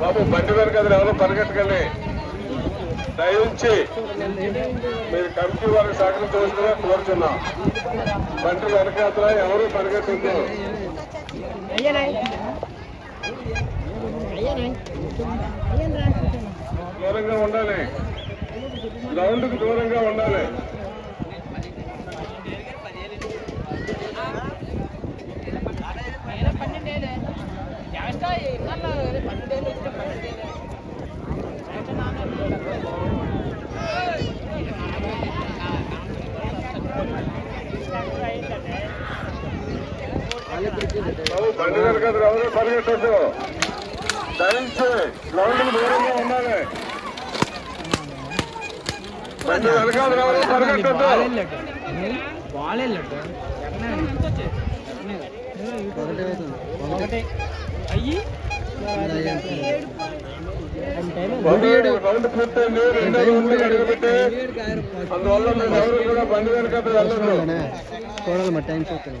బాబు బండి వెనక అది ఎవరో పరిగెట్టకండి దయించి మీరు కమిటీ వారికి సహకరించవలసిందిగా కోరుతున్నాం బండి వెనకాతల ఎవరు పరిగెట్టద్దు దూరంగా ఉండాలి. గ్రౌండ్కి దూరంగా ఉండాలి. బండి పరిగెట్టద్దు దయించి గ్రౌండ్కి దూరంగా ఉండాలి బండి వెనకాతల పరిగెట్టద్దు అయ్యి రౌండ్ పూర్తయింది రెండో రౌండ్ అడుగుపెట్టి అందువల్ల మేము ఎవరు కూడా బండి వెళ్ళదు చూడాలి టైం చూస్తాను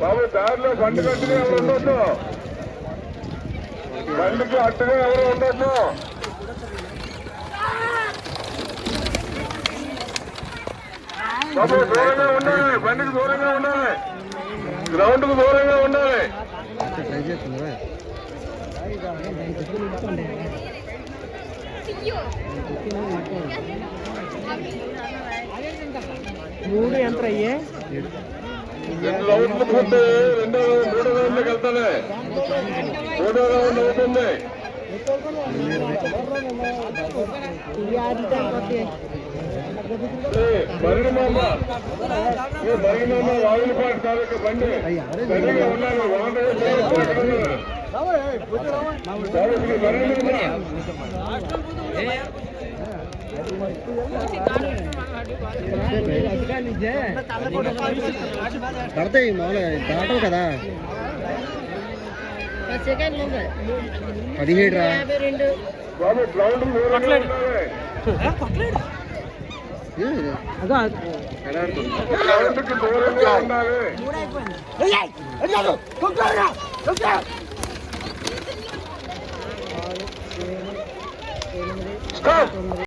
బాబు దారిలో బండి కట్టుగా ఎవరు ఉండొద్దు? బండికి అట్టుగా ఎవరు ఉండొద్దు? బాబు దూరంగా ఉండాలి. బండికి దూరంగా ఉండాలి. గ్రౌండ్కు దూరంగా ఉండాలి. మూడు ఎంత అయ్యే రెండు రౌండ్లు పూర్తి రెండో మూడో రౌండ్కి వెళ్తానే మూడో రౌండ్ అవుతుంది. ఏ, మరిడి మామ. ఏ, మరిడి మామ వాగులపాటి తాలూకు బండి. రెడీగా ఉన్నాను. వాంట మరిడి మామ పడతాయి మామూలుగా దాటవు కదా. పదిహేడు రా